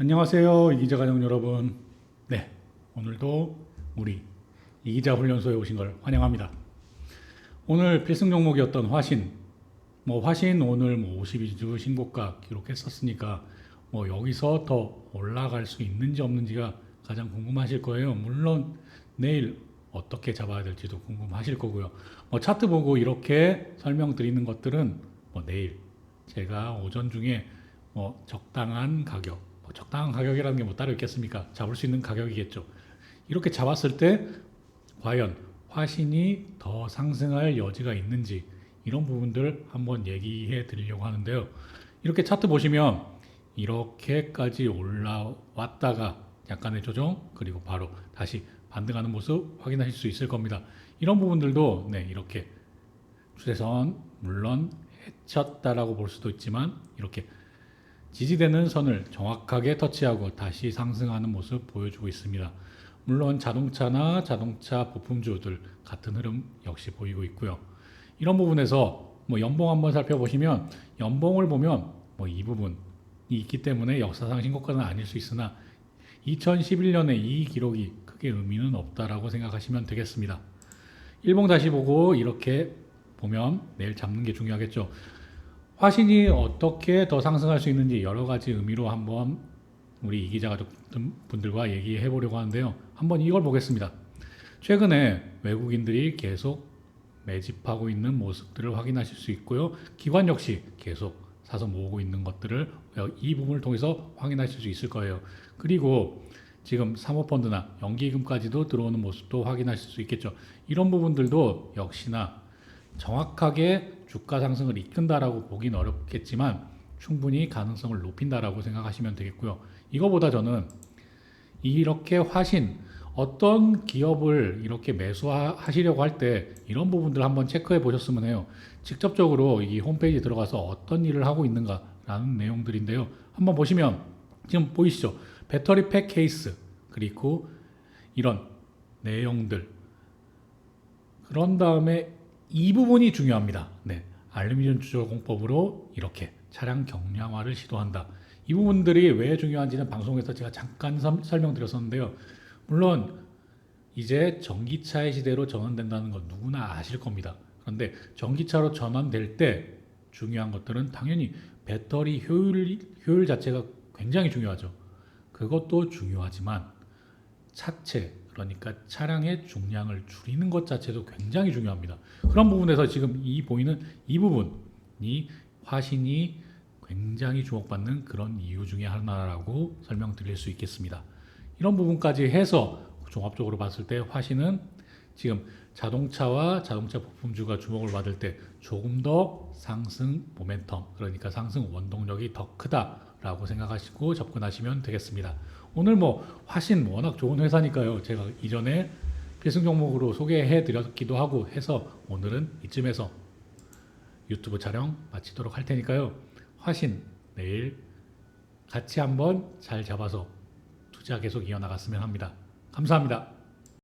안녕하세요. 이기자 가정 여러분. 네. 오늘도 우리 이기자 훈련소에 오신 걸 환영합니다. 오늘 필승 종목이었던 화신. 뭐 화신 오늘 뭐 52주 신고가 기록했었으니까 뭐 여기서 더 올라갈 수 있는지 없는지가 가장 궁금하실 거예요. 물론 내일 어떻게 잡아야 될지도 궁금하실 거고요. 뭐 차트 보고 이렇게 설명드리는 것들은 뭐 내일 제가 오전 중에 뭐 적당한 가격, 뭐 적당한 가격이라는 게 뭐 따로 있겠습니까? 잡을 수 있는 가격이겠죠. 이렇게 잡았을 때 과연 화신이 더 상승할 여지가 있는지 이런 부분들 한번 얘기해 드리려고 하는데요. 이렇게 차트 보시면 이렇게까지 올라왔다가 약간의 조정 그리고 바로 다시 반등하는 모습 확인하실 수 있을 겁니다. 이런 부분들도 네, 이렇게 추세선 물론 해쳤다라고 볼 수도 있지만 이렇게 지지되는 선을 정확하게 터치하고 다시 상승하는 모습 보여주고 있습니다. 물론 자동차나 자동차 부품주들 같은 흐름 역시 보이고 있고요. 이런 부분에서 뭐 연봉 한번 살펴보시면 연봉을 보면 뭐 이 부분이 있기 때문에 역사상 신고가는 아닐 수 있으나 2011년에 이 기록이 크게 의미는 없다라고 생각하시면 되겠습니다. 일봉 다시 보고 이렇게 보면 내일 잡는 게 중요하겠죠. 화신이 어떻게 더 상승할 수 있는지 여러 가지 의미로 한번 우리 이기자 가족 분들과 얘기해 보려고 하는데요. 한번 이걸 보겠습니다. 최근에 외국인들이 계속 매집하고 있는 모습들을 확인하실 수 있고요. 기관 역시 계속 사서 모으고 있는 것들을 이 부분을 통해서 확인하실 수 있을 거예요. 그리고 지금 사모펀드나 연기금까지도 들어오는 모습도 확인하실 수 있겠죠. 이런 부분들도 역시나 정확하게 주가 상승을 이끈다라고 보긴 어렵겠지만 충분히 가능성을 높인다라고 생각하시면 되겠고요. 이거보다 저는 이렇게 화신 어떤 기업을 이렇게 매수하시려고 할 때 이런 부분들 한번 체크해 보셨으면 해요. 직접적으로 이 홈페이지 들어가서 어떤 일을 하고 있는가라는 내용들인데요. 한번 보시면 지금 보이시죠? 배터리 팩 케이스 그리고 이런 내용들 그런 다음에 이 부분이 중요합니다. 네. 알루미늄 추절 공법으로 이렇게 차량 경량화를 시도한다. 이 부분들이 왜 중요한지는 방송에서 제가 잠깐 섬- 설명드렸었는데요. 물론 이제 전기차의 시대로 전환된다는 건 누구나 아실 겁니다. 그런데 전기차로 전환될 때 중요한 것들은 당연히 배터리 효율, 효율 자체가 굉장히 중요하죠. 그것도 중요하지만 차체 그러니까 차량의 중량을 줄이는 것 자체도 굉장히 중요합니다. 그런 부분에서 지금 이 보이는 이 부분이 화신이 굉장히 주목받는 그런 이유 중에 하나라고 설명드릴 수 있겠습니다. 이런 부분까지 해서 종합적으로 봤을 때 화신은 지금 자동차와 자동차 부품주가 주목을 받을 때 조금 더 상승 모멘텀 그러니까 상승 원동력이 더 크다 라고 생각하시고 접근하시면 되겠습니다. 오늘 뭐 화신 워낙 좋은 회사니까요. 제가 이전에 필승 종목으로 소개해 드렸기도 하고 해서 오늘은 이쯤에서 유튜브 촬영 마치도록 할 테니까요. 화신 내일 같이 한번 잘 잡아서 투자 계속 이어나갔으면 합니다. 감사합니다.